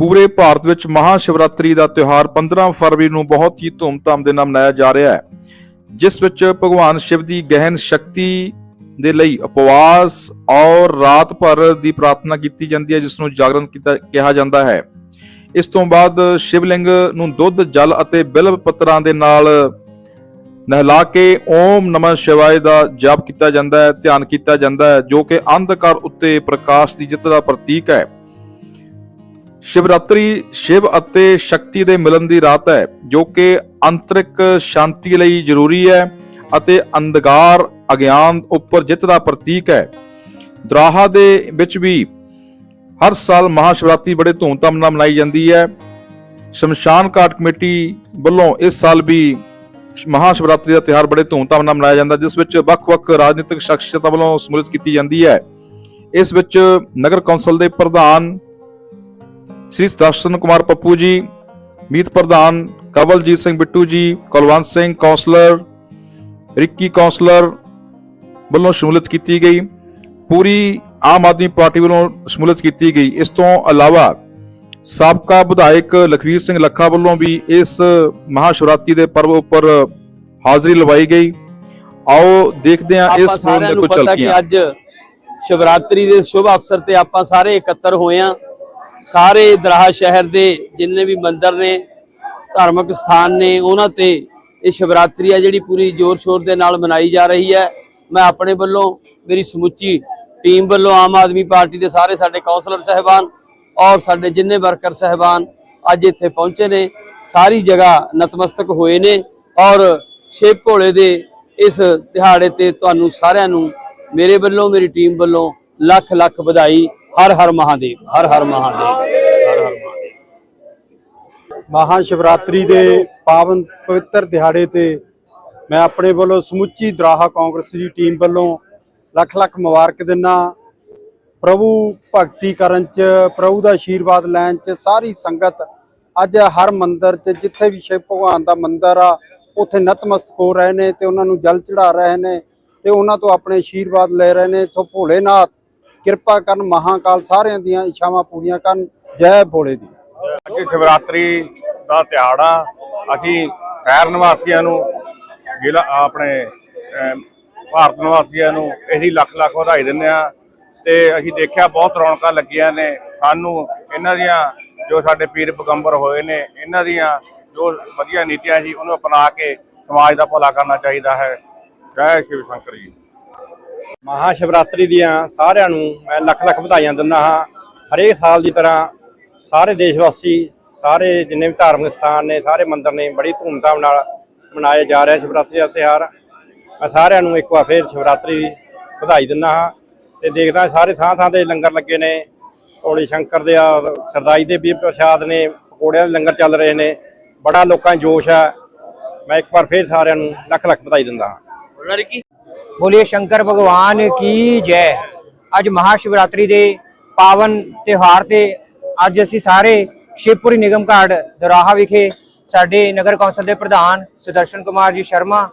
ਪੂਰੇ ਭਾਰਤ ਵਿੱਚ ਮਹਾ ਸ਼ਿਵਰਾਤਰੀ ਦਾ ਤਿਉਹਾਰ 15 ਫਰਵਰੀ ਨੂੰ ਬਹੁਤ ਹੀ ਧੂਮਧਾਮ ਦੇ ਨਾਲ ਮਨਾਇਆ ਜਾ ਰਿਹਾ ਹੈ, ਜਿਸ ਵਿੱਚ ਭਗਵਾਨ ਸ਼ਿਵ ਦੀ ਗਹਿਨ ਸ਼ਕਤੀ ਦੇ ਲਈ ਉਪਵਾਸ ਔਰ ਰਾਤ ਭਰ ਦੀ ਪ੍ਰਾਰਥਨਾ ਕੀਤੀ ਜਾਂਦੀ ਹੈ, ਜਿਸ ਨੂੰ ਜਾਗਰਣ ਕੀਤਾ, ਕਿਹਾ ਜਾਂਦਾ ਹੈ। ਇਸ ਤੋਂ ਬਾਅਦ ਸ਼ਿਵਲਿੰਗ ਨੂੰ ਦੁੱਧ, ਜਲ ਅਤੇ ਬਿਲਵ ਪੱਤਰਾਂ ਦੇ ਨਾਲ ਨਹਿਲਾ ਕੇ ਓਮ ਨਮः ਸ਼ਿਵਾਏ ਦਾ ਜਾਪ ਕੀਤਾ ਜਾਂਦਾ ਹੈ, ਧਿਆਨ ਕੀਤਾ ਜਾਂਦਾ ਹੈ, ਜੋ ਕਿ ਅੰਧਕਾਰ ਉੱਤੇ ਪ੍ਰਕਾਸ਼ ਦੀ ਜਿੱਤ ਦਾ ਪ੍ਰਤੀਕ ਹੈ। ਸ਼ਿਵਰਾਤਰੀ ਸ਼ਿਵ ਅਤੇ ਸ਼ਕਤੀ ਦੇ ਮਿਲਣ ਦੀ ਰਾਤ ਹੈ, ਜੋ ਕਿ ਅੰਤਰਿਕ ਸ਼ਾਂਤੀ ਲਈ ਜ਼ਰੂਰੀ ਹੈ ਅਤੇ ਅੰਧਕਾਰ, ਅਗਿਆਨ ਉੱਪਰ ਜਿੱਤ ਦਾ ਪ੍ਰਤੀਕ ਹੈ। ਦਰਾਹਾ ਦੇ ਵਿੱਚ ਵੀ ਹਰ ਸਾਲ ਮਹਾਸ਼ਿਵਰਾਤਰੀ ਬੜੇ ਧੂਮਧਾਮ ਨਾਲ ਮਨਾਈ ਜਾਂਦੀ ਹੈ। ਸ਼ਮਸ਼ਾਨ ਘਾਟ ਕਮੇਟੀ ਵੱਲੋਂ ਇਸ ਸਾਲ ਵੀ ਮਹਾਸ਼ਿਵਰਾਤਰੀ ਦਾ ਤਿਉਹਾਰ ਬੜੇ ਧੂਮਧਾਮ ਨਾਲ ਮਨਾਇਆ ਜਾਂਦਾ, ਜਿਸ ਵਿੱਚ ਵੱਖ-ਵੱਖ ਰਾਜਨੀਤਿਕ ਸ਼ਖਸੀਅਤਾਂ ਵੱਲੋਂ ਸਮੂਲਿਤ ਕੀਤੀ ਜਾਂਦੀ ਹੈ। ਇਸ ਵਿੱਚ ਨਗਰ ਕੌਂਸਲ ਦੇ ਪ੍ਰਧਾਨ ਸ੍ਰੀ ਦਰਸ਼ਨ ਕੁਮਾਰ ਪੱਪੂ ਜੀ ਮੀਤ ਪ੍ਰਧਾਨ Kawaljit Singh Bittu ji Kulwant Singh councillor Ricky councillor ਵੱਲੋਂ ਸ਼ਮੂਲੀਅਤ ਕੀਤੀ ਗਈ। ਪੂਰੀ ਆਮ ਆਦਮੀ ਪਾਰਟੀ ਵੱਲੋਂ ਸ਼ਮੂਲੀਅਤ ਕੀਤੀ ਗਈ। ਇਸ ਤੋਂ ਇਲਾਵਾ ਸਾਬਕਾ ਵਿਧਾਇਕ ਲਖਵੀਰ ਸਿੰਘ ਲੱਖਾ ਵੱਲੋਂ ਵੀ ਇਸ ਮਹਾਸ਼ਿਵਰਾਤਰੀ ਦੇ ਪਰਵ ਉੱਪਰ ਹਾਜ਼ਰੀ ਲਵਾਈ ਗਈ। ਆਓ ਦੇਖਦੇ ਹਾਂ ਇਸ ਨੂੰ ਕੁਝ ਝਲਕੀਆਂ ਅੱਜ ਸ਼ਿਵਰਾਤਰੀ ਦੇ ਸ਼ੁਭ ਅਵਸਰ ਤੇ ਆਪਾਂ ਸਾਰੇ ਇਕੱਤਰ ਹੋਏ ਆ ਸਾਰੇ ਦਰਾਹਾ ਸ਼ਹਿਰ ਦੇ ਜਿੰਨੇ ਵੀ ਮੰਦਰ ਨੇ, ਧਾਰਮਿਕ ਸਥਾਨ ਨੇ, ਉਹਨਾਂ ਤੇ ਇਹ ਸ਼ਿਵਰਾਤਰੀ ਆ ਜਿਹੜੀ ਪੂਰੀ ਜ਼ੋਰ ਸ਼ੋਰ ਦੇ ਨਾਲ ਮਨਾਈ ਜਾ ਰਹੀ ਹੈ। ਮੈਂ ਆਪਣੇ ਵੱਲੋਂ, ਮੇਰੀ ਸਮੁੱਚੀ ਟੀਮ ਵੱਲੋਂ ਆਮ ਆਦਮੀ ਪਾਰਟੀ ਦੇ ਸਾਰੇ ਸਾਡੇ ਕਾਉਂਸਲਰ ਸਹਿਬਾਨ ਔਰ ਸਾਡੇ ਜਿੰਨੇ ਵਰਕਰ ਸਹਿਬਾਨ ਅੱਜ ਇੱਥੇ ਪਹੁੰਚੇ ਨੇ। ਸਾਰੀ ਜਗ੍ਹਾ ਨਤਮਸਤਕ ਹੋਏ ਨੇ ਔਰ ਸ਼ਿਵ ਭੋਲੇ ਦੇ ਇਸ ਦਿਹਾੜੇ ਤੇ ਤੁਹਾਨੂੰ ਸਾਰਿਆਂ ਨੂੰ ਮੇਰੇ ਵੱਲੋਂ, ਮੇਰੀ ਟੀਮ ਵੱਲੋਂ ਲੱਖ ਲੱਖ ਵਧਾਈ ਹਰ ਹਰ ਮਹਾਦੇਵ, ਹਰ ਹਰ ਮਹਾਦੇਵ, ਹਰ ਹਰ ਮਹਾਦੇਵ। ਮਹਾ ਸ਼ਿਵਰਾਤਰੀ ਦੇ ਪਾਵਨ ਪਵਿੱਤਰ ਦਿਹਾੜੇ ਤੇ ਮੈਂ ਆਪਣੇ ਵੱਲੋਂ ਸਮੁੱਚੀ ਦਰਾਹਾ ਕਾਂਗਰਸ ਦੀ ਟੀਮ ਵੱਲੋਂ ਲੱਖ ਲੱਖ ਮੁਬਾਰਕ ਦਿੰਨਾ। ਪ੍ਰਭੂ ਭਗਤੀ ਕਰਨ ਚ, ਪ੍ਰਭੂ ਦਾ ਆਸ਼ੀਰਵਾਦ ਲੈਣ ਚ ਸਾਰੀ ਸੰਗਤ ਅੱਜ ਹਰ ਮੰਦਰ ਚ, ਜਿੱਥੇ ਵੀ ਸ਼ਿਵ ਭਗਵਾਨ ਦਾ ਮੰਦਰ ਆ, ਉੱਥੇ ਨਤਮਸਤਕ ਹੋ ਰਹੇ ਨੇ ਤੇ ਉਹਨਾਂ ਨੂੰ ਜਲ ਚੜਾ ਰਹੇ ਨੇ ਤੇ ਉਹਨਾਂ ਤੋਂ ਆਪਣੇ ਆਸ਼ੀਰਵਾਦ ਲੈ ਰਹੇ ਨੇ। ਸੋ ਭੋਲੇਨਾਥ ਕਿਰਪਾ ਕਰਨ ਮਹਾਕਾਲ ਸਾਰਿਆਂ ਦੀਆਂ, ਇੱਛਾਵਾਂ ਪੂਰੀਆਂ ਕਰਨ। ਜੈ ਭੋਲੇ ਦੀ। ਅੱਜ ਸ਼ਿਵਰਾਤਰੀ ਦਾ ਦਿਹਾੜਾ ਅਸੀਂ ਸ਼ਹਿਰ ਨਿਵਾਸੀਆਂ ਨੂੰ, ਜ਼ਿਲ੍ਹਾ, ਆਪਣੇ ਭਾਰਤ ਨਿਵਾਸੀਆਂ ਨੂੰ ਇਹਦੀ ਲੱਖ ਲੱਖ ਵਧਾਈ ਦਿੰਦੇ ਆ ਤੇ ਅਸੀਂ ਦੇਖਿਆ ਬਹੁਤ ਰੌਣਕਾਂ ਲੱਗੀਆਂ ਨੇ। ਸਾਨੂੰ ਇਹਨਾਂ ਦੀਆਂ ਜੋ ਸਾਡੇ ਪੀਰ ਪੈਗੰਬਰ ਹੋਏ ਨੇ, ਇਹਨਾਂ ਦੀਆਂ ਜੋ ਵਧੀਆ ਨੀਤੀਆਂ ਸੀ, ਉਹਨੂੰ ਅਪਣਾ ਕੇ ਸਮਾਜ ਦਾ ਭਲਾ ਕਰਨਾ ਚਾਹੀਦਾ ਹੈ। ਜੈ ਸ਼ਿਵ ਸ਼ੰਕਰ ਜੀ। ਮਹਾ ਸ਼ਿਵਰਾਤਰੀ ਦੀਆਂ ਸਾਰਿਆਂ ਨੂੰ ਮੈਂ ਲੱਖ ਲੱਖ ਵਧਾਈਆਂ ਦਿੰਦਾ ਹਾਂ। ਹਰੇਕ ਸਾਲ ਦੀ ਤਰ੍ਹਾਂ ਸਾਰੇ ਦੇਸ਼ ਵਾਸੀ ਸਾਰੇ ਜਿੰਨੇ ਵੀ ਧਾਰਮਿਕ ਸਥਾਨ ਨੇ, ਸਾਰੇ ਮੰਦਰ ਨੇ ਬੜੀ ਧੂਮਧਾਮ ਨਾਲ ਮਨਾਇਆ ਜਾ ਰਿਹਾ ਸ਼ਿਵਰਾਤਰੀ ਦਾ ਤਿਉਹਾਰ। ਮੈਂ ਸਾਰਿਆਂ ਨੂੰ ਇੱਕ ਵਾਰ ਫੇਰ ਸ਼ਿਵਰਾਤਰੀ ਦੀ ਵਧਾਈ ਦਿੰਦਾ ਹਾਂ ਤੇ ਦੇਖਦਾ ਸਾਰੇ ਥਾਂ ਥਾਂ ਤੇ ਲੰਗਰ ਲੱਗੇ ਨੇ। ਭੋਲੇ ਸ਼ੰਕਰ ਦੇ ਆ, ਸਰਦਾਈ ਦੇ ਵੀ ਪ੍ਰਸ਼ਾਦ ਨੇ, ਪਕੌੜਿਆਂ ਦੇ ਲੰਗਰ ਚੱਲ ਰਹੇ ਨੇ। ਬੜਾ ਲੋਕਾਂ ਜੋਸ਼ ਹੈ। ਮੈਂ ਇੱਕ ਵਾਰ ਫੇਰ ਸਾਰਿਆਂ ਨੂੰ ਲੱਖ ਲੱਖ ਵਧਾਈ ਦਿੰਦਾ ਹਾਂ। ਬੋਲੇ ਸ਼ੰਕਰ ਭਗਵਾਨ ਕੀ ਜੈ। ਅੱਜ ਮਹਾਸ਼ਿਵਰਾਤਰੀ ਦੇ ਪਾਵਨ ਤਿਉਹਾਰ ਤੇ ਅੱਜ ਅਸੀਂ ਸਾਰੇ ਸ਼ਿਵਪੁਰੀ ਨਿਗਮ ਘਾਟ ਦਰਾਹਾ ਵਿਖੇ ਸਾਡੇ ਨਗਰ ਕੌਂਸਲ ਦੇ ਪ੍ਰਧਾਨ ਸੁਦਰਸ਼ਨ ਕੁਮਾਰ ਜੀ ਸ਼ਰਮਾ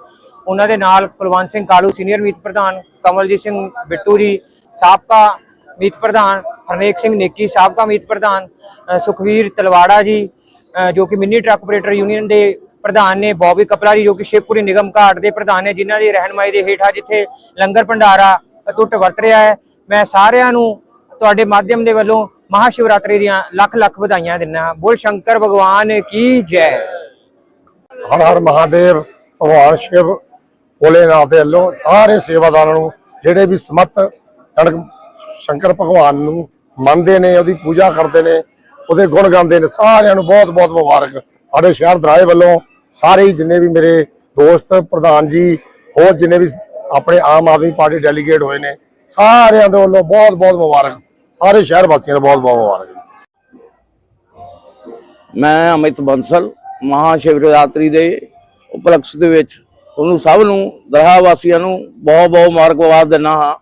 ਉਹਨਾਂ ਦੇ ਨਾਲ ਕੁਲਵੰਤ ਸਿੰਘ ਕਾਲੂ ਸੀਨੀਅਰ ਮੀਤ ਪ੍ਰਧਾਨ ਕਮਲਜੀਤ ਸਿੰਘ ਬਿੱਟੂ ਜੀ ਸਾਬਕਾ ਮੀਤ ਪ੍ਰਧਾਨ ਹਰਨੇਕ ਸਿੰਘ ਨੇਕੀ ਸਾਬਕਾ ਮੀਤ ਪ੍ਰਧਾਨ ਅ, ਸੁਖਵੀਰ ਤਲਵਾੜਾ ਜੀ ਜੋ ਕਿ ਮਿੰਨੀ ਟਰੱਕ ਆਪਰੇਟਰ ਯੂਨੀਅਨ ਦੇ ਪ੍ਰਧਾਨ ਨੇ ਬੌਬੀ ਕਪਲਾ ਜੋ ਕਿ ਸ਼ਿਵਪੁਰੀ ਨਿਗਮ ਘਾਟ ਦੇ ਪ੍ਰਧਾਨ ਨੇ, ਜਿਨ੍ਹਾਂ ਦੀ ਰਹਿਨਮਾਈ ਦੇ ਹੇਠਾਂ ਜਿੱਥੇ ਲੰਗਰ ਭੰਡਾਰਾ ਅਟੁੱਟ ਵਰਤ ਰਿਹਾ ਹੈ, ਮੈਂ ਸਾਰਿਆਂ ਨੂੰ ਤੁਹਾਡੇ ਮਾਧਿਅਮ ਦੇ ਵੱਲੋਂ ਮਹਾਸ਼ਿਵਰਾਤਰੀ ਦੀਆਂ ਲੱਖ ਲੱਖ ਵਧਾਈਆਂ ਦਿੰਦਾ ਬੋਲ ਸ਼ੰਕਰ ਭਗਵਾਨ ਕੀ ਜੈ। ਹਰ ਹਰ ਮਹਾਦੇਵ, ਭਗਵਾਨ ਸ਼ਿਵ, ਭੋਲੇਨਾਥ ਦੇ ਵੱਲੋਂ ਸਾਰੇ ਸੇਵਾਦਾਰਾਂ ਨੂੰ, ਜਿਹੜੇ ਵੀ ਸਮਤ ਕਣਕ ਸ਼ੰਕਰ ਭਗਵਾਨ ਨੂੰ ਮੰਨਦੇ ਨੇ, ਉਹਦੀ ਪੂਜਾ ਕਰਦੇ ਨੇ ਉਹਦੇ ਗੁਣ ਗਾਉਂਦੇ ਨੇ, ਸਾਰਿਆਂ ਨੂੰ ਬਹੁਤ ਬਹੁਤ ਮੁਬਾਰਕ। ਸਾਡੇ ਸ਼ਹਿਰ ਦਰਾਏ ਵੱਲੋਂ ਸਾਰੇ ਜਿੰਨੇ ਵੀ ਮੇਰੇ ਦੋਸਤ, ਪ੍ਰਧਾਨ ਜੀ, ਹੋਰ ਜਿੰਨੇ ਵੀ ਆਪਣੇ ਆਮ ਆਦਮੀ ਪਾਰਟੀ ਡੈਲੀਗੇਟ ਹੋਏ ਨੇ, ਸਾਰਿਆਂ ਦੇ ਵੱਲੋਂ ਬਹੁਤ ਬਹੁਤ ਮੁਬਾਰਕ। ਸਾਰੇ ਸ਼ਹਿਰ ਵਾਸੀਆਂ ਨੂੰ ਬਹੁਤ ਬਹੁਤ ਮੁਬਾਰਕ। ਮੈਂ ਅਮਿਤ ਬੰਸਲ ਮਹਾ ਸ਼ਿਵਰਾਤਰੀ ਦੇ ਉਪਲਕਸ਼ ਦੇ ਵਿੱਚ ਤੁਹਾਨੂੰ ਸਭ ਨੂੰ ਦਰਹਾ ਵਾਸੀਆਂ ਨੂੰ ਬਹੁਤ ਬਹੁਤ ਮੁਬਾਰਕਬਾਦ ਦਿੰਦਾ ਹਾਂ।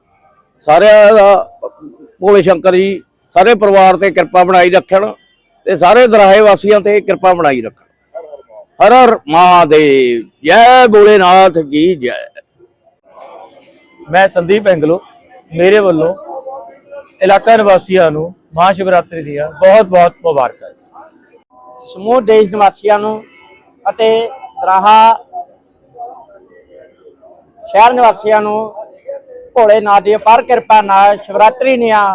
ਸਾਰਿਆਂ ਦਾ ਭੋਲੇ ਸ਼ੰਕਰ ਜੀ ਸਾਰੇ ਪਰਿਵਾਰ ਤੇ ਕਿਰਪਾ ਬਣਾਈ ਰੱਖਣ ਤੇ ਸਾਰੇ ਦਰਾਹੇ ਵਾਸੀਆਂ ਤੇ ਕਿਰਪਾ ਬਣਾਈ ਰੱਖਣ। ਹਰ ਹਰ ਮਹਾਦੇਵ ਜੈ ਭੋਲੇਨਾਥ ਕੀ ਜੈ। ਮੈਂ ਸੰਦੀਪ ਐਂਗਲੋ ਮੇਰੇ ਵੱਲੋਂ ਇਲਾਕਾ ਨਿਵਾਸੀਆਂ ਨੂੰ ਮਹਾਸ਼ਿਵਰਾਤਰੀ ਦੀਆਂ ਬਹੁਤ ਬਹੁਤ ਮੁਬਾਰਕਾਂ। ਸਮੂਹ ਦੇਸ਼ ਨਿਵਾਸੀਆਂ ਨੂੰ ਅਤੇ ਦਰਾਹਾ ਸ਼ਹਿਰ ਨਿਵਾਸੀਆਂ ਨੂੰ ਭੋਲੇਨਾਥ ਦੀ ਅਪਾਰ ਕਿਰਪਾ ਨਾਲ ਸ਼ਿਵਰਾਤਰੀ ਦੀਆਂ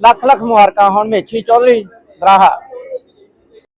ਲੱਖ ਲੱਖ ਮੁਬਾਰਕਾਂ ਹੋਣ ਮੇਛੀ ਚੌਧਰੀ ਦਰਾਹਾ